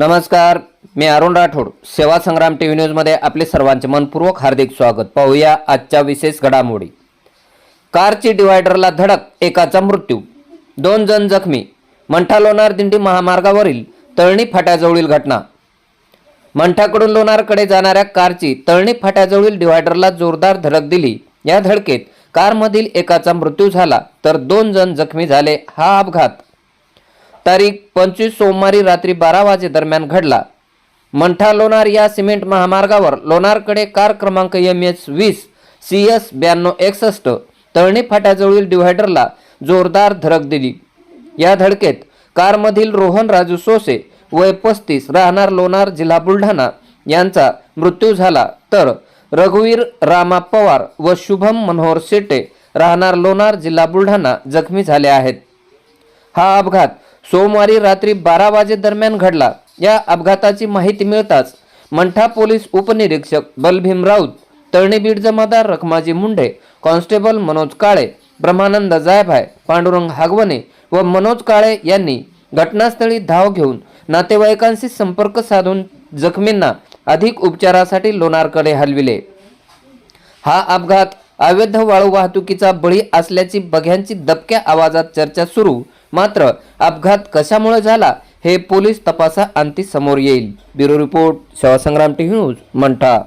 नमस्कार मी अरुण राठोड. सेवा संग्राम T V न्यूजमध्ये आपले सर्वांचे मनपूर्वक हार्दिक स्वागत. पाहूया आजच्या विशेष घडामोडी. कारची डिवायडरला धडक एकाचा मृत्यू. दोन जण जखमी. मंठा लोणार दिंडी महामार्गावरील तळणी फाट्याजवळील घटना. मंठाकडून लोणारकडे जाणाऱ्या कारची तळणी फाट्याजवळील डिवायडरला जोरदार धडक दिली. या धडकेत कारमधील एकाचा मृत्यू झाला तर दोन जण जखमी झाले. हा अपघात तारीख पंचवीस सोमवारी रात्री बारा वाजे दरम्यान घडला. मंठा लोणार या सिमेंट महामार्गावर लोणारकडे कार क्रमांक एम एच वीस सी एस ब्याण्णव एकसष्ट तळणी फाट्याजवळील डिव्हायडरला जोरदार धडक दिली. या धडकेत कारमधील रोहन राजू सोसे वय पस्तीस राहणार लोणार जिल्हा बुलढाणा यांचा मृत्यू झाला. तर रघुवीर रामा पवार व शुभम मनोहर शेटे राहणार लोणार जिल्हा बुलढाणा जखमी झाले आहेत. हा अपघात सोमवारी रात्री बारा वाजे दरम्यान घडला. या अपघाताची माहिती मिळताच मंठा पोलीस उपनिरीक्षक बलभीम राऊत तळणीबीड जमादार रखमाजी मुंडे कॉन्स्टेबल मनोज काळे ब्रह्मानंद जायभाय पांडुरंग हागवणे व मनोज काळे यांनी घटनास्थळी धाव घेऊन नातेवाईकांशी संपर्क साधून जखमींना अधिक उपचारासाठी लोणारकडे हलविले. हा अपघात अवैध वाळू वाहतुकीचा बळी असल्याची बघ्यांची दबक्या आवाजात चर्चा सुरू. मात्र अपघात कशामुळे झाला हे पोलीस तपासा अंती समोर येईल. Bureau report Sevasangram T news Mantha.